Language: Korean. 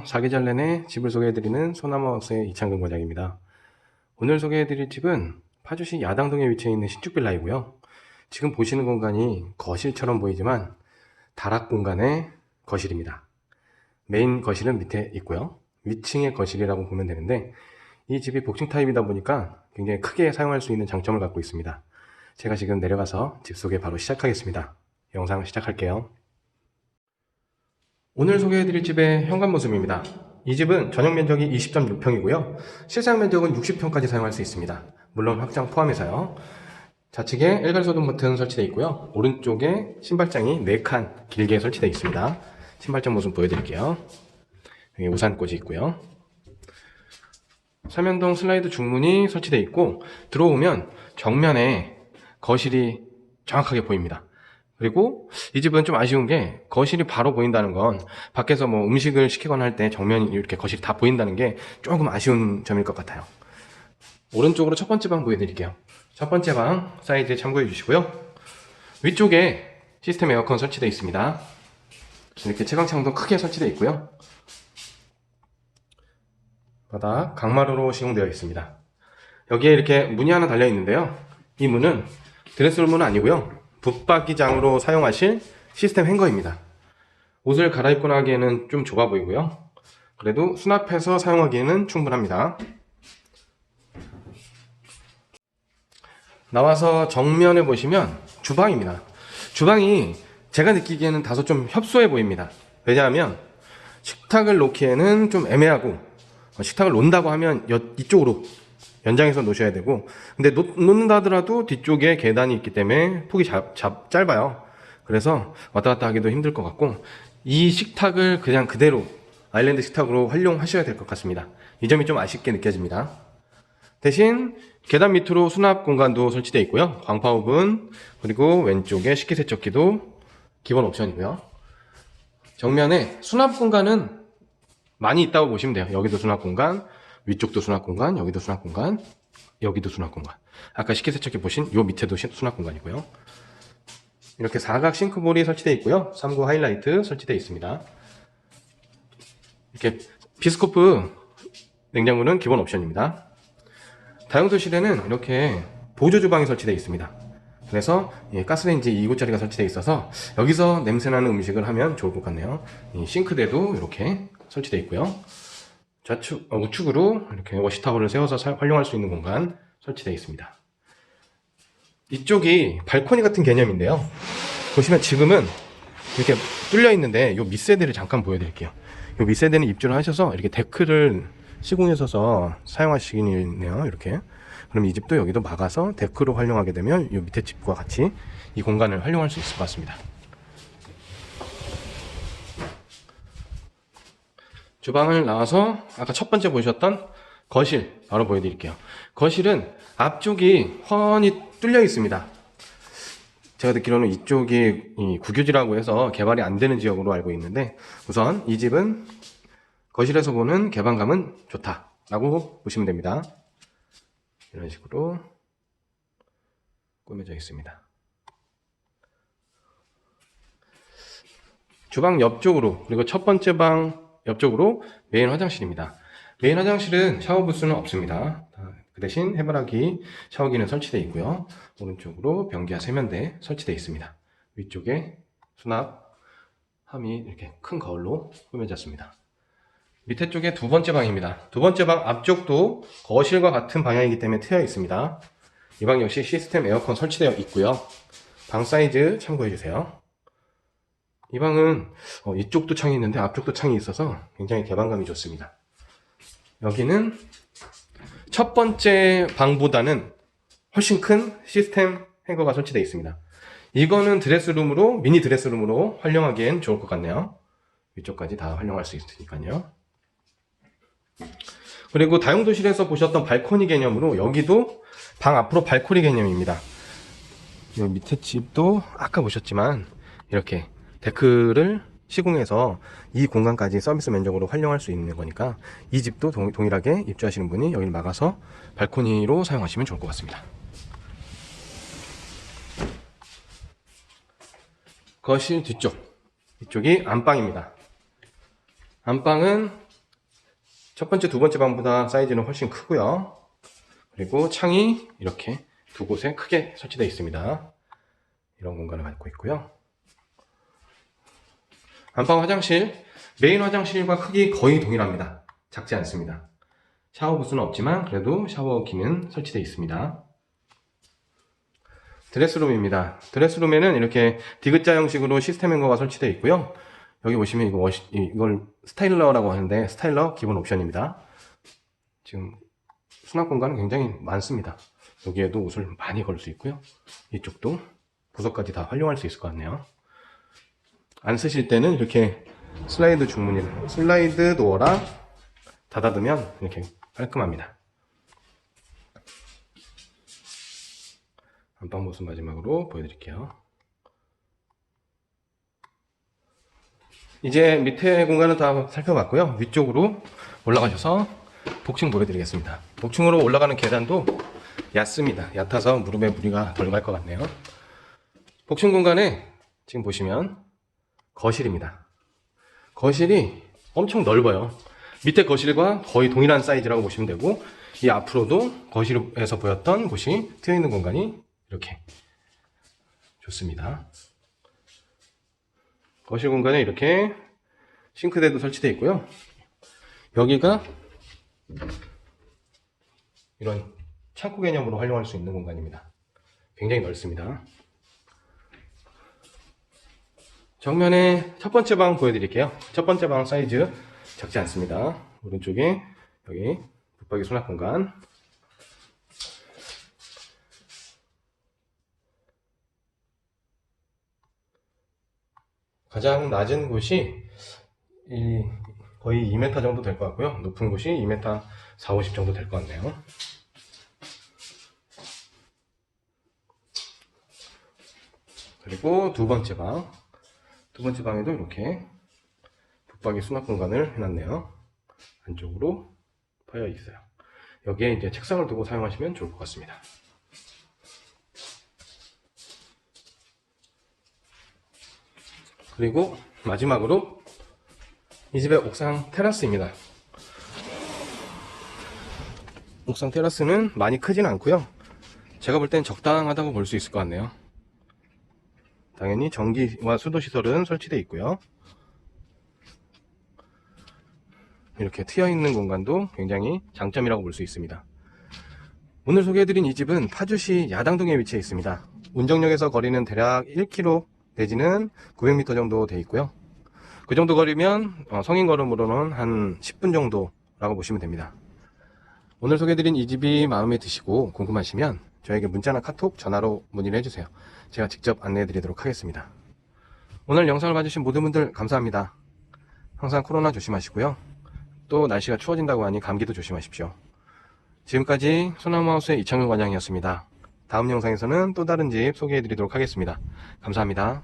안녕하세요. 사계절 내내 집을 소개해드리는 소나무하우스의 이창근 과장입니다. 오늘 소개해드릴 집은 파주시 야당동에 위치해 있는 신축빌라이고요. 지금 보시는 공간이 거실처럼 보이지만 다락 공간의 거실입니다. 메인 거실은 밑에 있고요. 위층의 거실이라고 보면 되는데 이 집이 복층 타입이다 보니까 굉장히 크게 사용할 수 있는 장점을 갖고 있습니다. 제가 지금 내려가서 집 소개 바로 시작하겠습니다. 영상 시작할게요. 오늘 소개해드릴 집의 현관 모습입니다. 이 집은 전용 면적이 20.6평이고요. 실상 면적은 60평까지 사용할 수 있습니다. 물론 확장 포함해서요. 좌측에 일괄소등 버튼 설치되어 있고요. 오른쪽에 신발장이 4칸 길게 설치되어 있습니다. 신발장 모습 보여드릴게요. 여기 우산꽂이 있고요. 삼연동 슬라이드 중문이 설치되어 있고 들어오면 정면에 거실이 정확하게 보입니다. 그리고 이 집은 좀 아쉬운 게 거실이 바로 보인다는 건 밖에서 뭐 음식을 시키거나 할 때 정면이 이렇게 거실이 다 보인다는 게 조금 아쉬운 점일 것 같아요. 오른쪽으로 첫 번째 방 보여드릴게요. 첫 번째 방 사이즈 참고해 주시고요. 위쪽에 시스템 에어컨 설치되어 있습니다. 이렇게 채광창도 크게 설치되어 있고요. 바닥 강마루로 시공되어 있습니다. 여기에 이렇게 문이 하나 달려 있는데요. 이 문은 드레스룸은 아니고요. 붙박이장으로 사용하실 시스템 행거입니다. 옷을 갈아입고 나기에는 좀 좁아 보이고요. 그래도 수납해서 사용하기에는 충분합니다. 나와서 정면에 보시면 주방입니다. 주방이 제가 느끼기에는 다소 좀 협소해 보입니다. 왜냐하면 식탁을 놓기에는 좀 애매하고 어, 식탁을 놓는다고 하면 여- 이쪽으로 연장해서 놓으셔야 되고 근데 놓, 놓는다 하더라도 뒤쪽에 계단이 있기 때문에 폭이 잡, 잡- 짧아요. 그래서 왔다 갔다 하기도 힘들 것 같고 이 식탁을 그냥 그대로 아일랜드 식탁으로 활용하셔야 될 것 같습니다. 이 점이 좀 아쉽게 느껴집니다. 대신 계단 밑으로 수납 공간도 설치되어 있고요. 광파오븐 그리고 왼쪽에 식기세척기도 기본 옵션이고요. 정면에 수납 공간은 많이 있다고 보시면 돼요. 여기도 수납 공간, 위쪽도 수납 공간, 여기도 수납 공간, 여기도 수납 공간. 아까 식기세척기 보신 요 밑에도 시- 수납 공간이고요. 이렇게 사각 싱크볼이 설치되어 있고요. 3구 하이라이트 설치되어 있습니다. 이렇게 비스코프 냉장고는 기본 옵션입니다. 다용도실에는 이렇게 보조 주방이 설치되어 있습니다. 그래서 예, 가스레인지 2구짜리가 설치되어 있어서 여기서 냄새나는 음식을 하면 좋을 것 같네요. 이 싱크대도 이렇게 설치되어 있고요. 좌측, 어, 우측으로 이렇게 워시타워를 세워서 사- 활용할 수 있는 공간 설치되어 있습니다. 이쪽이 발코니 같은 개념인데요. 보시면 지금은 이렇게 뚫려 있는데 이 밑세대를 잠깐 보여드릴게요. 이 밑세대는 입주를 하셔서 이렇게 데크를 시공해서 사용하시겠네요. 이렇게. 그럼 이 집도 여기도 막아서 데크로 활용하게 되면 이 밑에 집과 같이 이 공간을 활용할 수 있을 것 같습니다. 주방을 나와서 아까 첫 번째 보셨던 거실 바로 보여드릴게요. 거실은 앞쪽이 훤히 뚫려 있습니다. 제가 듣기로는 이쪽이 이 국유지라고 해서 개발이 안 되는 지역으로 알고 있는데 우선 이 집은 거실에서 보는 개방감은 좋다라고 보시면 됩니다. 이런 식으로 꾸며져 있습니다. 주방 옆쪽으로 그리고 첫 번째 방 옆쪽으로 메인 화장실입니다. 메인 화장실은 샤워 부스는 없습니다. 그 대신 해바라기 샤워기는 설치되어 있고요. 오른쪽으로 변기와 세면대 설치되어 있습니다. 위쪽에 수납 함이 이렇게 큰 거울로 꾸며졌습니다. 밑에 쪽에 두 번째 방입니다. 두 번째 방 앞쪽도 거실과 같은 방향이기 때문에 트여 있습니다. 이 방 역시 시스템 에어컨 설치되어 있고요. 방 사이즈 참고해 주세요. 이 방은 어, 이쪽도 창이 있는데 앞쪽도 창이 있어서 굉장히 개방감이 좋습니다. 여기는 첫 번째 방보다는 훨씬 큰 시스템 행거가 설치되어 있습니다. 이거는 드레스룸으로 미니 드레스룸으로 활용하기엔 좋을 것 같네요. 위쪽까지 다 활용할 수 있으니까요. 그리고 다용도실에서 보셨던 발코니 개념으로 여기도 방 앞으로 발코니 개념입니다. 이 밑에 집도 아까 보셨지만 이렇게 데크를 시공해서 이 공간까지 서비스 면적으로 활용할 수 있는 거니까 이 집도 동, 동일하게 입주하시는 분이 여기를 막아서 발코니로 사용하시면 좋을 것 같습니다. 거실 뒤쪽 이쪽이 안방입니다. 안방은 첫 번째, 두 번째 방보다 사이즈는 훨씬 크고요. 그리고 창이 이렇게 두 곳에 크게 설치되어 있습니다. 이런 공간을 갖고 있고요. 안방 화장실, 메인 화장실과 크기 거의 동일합니다. 작지 않습니다. 샤워 부스는 없지만 그래도 샤워기는 설치되어 있습니다. 드레스룸입니다. 드레스룸에는 이렇게 디귿자 형식으로 시스템 행거가 설치되어 있고요. 여기 보시면 이거 워시- 이걸 스타일러라고 하는데 스타일러 기본 옵션입니다. 지금 수납 공간은 굉장히 많습니다. 여기에도 옷을 많이 걸 수 있고요. 이쪽도 부석까지 다 활용할 수 있을 것 같네요. 안 쓰실 때는 이렇게 슬라이드 중문이 슬라이드 도어랑 닫아두면 이렇게 깔끔합니다. 안방 모습 마지막으로 보여드릴게요. 이제 밑에 공간은 다 살펴봤고요. 위쪽으로 올라가셔서 복층 보여드리겠습니다. 복층으로 올라가는 계단도 얕습니다. 얕아서 무릎에 무리가 덜 갈 것 같네요. 복층 공간에 지금 보시면 거실입니다. 거실이 엄청 넓어요. 밑에 거실과 거의 동일한 사이즈라고 보시면 되고 이 앞으로도 거실에서 보였던 곳이 트여 있는 공간이 이렇게 좋습니다. 거실 공간에 이렇게 싱크대도 설치되어 있고요. 여기가 이런 창고 개념으로 활용할 수 있는 공간입니다. 굉장히 넓습니다. 정면에 첫 번째 방 보여드릴게요. 첫 번째 방 사이즈 작지 않습니다. 오른쪽에 여기 붙박이 수납 공간. 가장 낮은 곳이 이 거의 2m 정도 될 것 같고요. 높은 곳이 2m 4, 50 정도 될 것 같네요. 그리고 두 번째 방. 두 번째 방에도 이렇게 붙박이 수납 공간을 해놨네요. 안쪽으로 파여 있어요. 여기에 이제 책상을 두고 사용하시면 좋을 것 같습니다. 그리고 마지막으로 이 집의 옥상 테라스입니다. 옥상 테라스는 많이 크진 않고요. 제가 볼 땐 적당하다고 볼 수 있을 것 같네요. 당연히 전기와 수도 시설은 설치되어 있고요. 이렇게 트여 있는 공간도 굉장히 장점이라고 볼 수 있습니다. 오늘 소개해드린 이 집은 파주시 야당동에 위치해 있습니다. 운정역에서 거리는 대략 1km 내지는 900m 정도 돼 있고요. 그 정도 거리면 어, 성인 걸음으로는 한 10분 정도라고 보시면 됩니다. 오늘 소개해드린 이 집이 마음에 드시고 궁금하시면 저에게 문자나 카톡, 전화로 문의를 해주세요. 제가 직접 안내해 드리도록 하겠습니다. 오늘 영상을 봐주신 모든 분들 감사합니다. 항상 코로나 조심하시고요. 또 날씨가 추워진다고 하니 감기도 조심하십시오. 지금까지 소나무하우스의 이창용 관장이었습니다. 다음 영상에서는 또 다른 집 소개해 드리도록 하겠습니다. 감사합니다.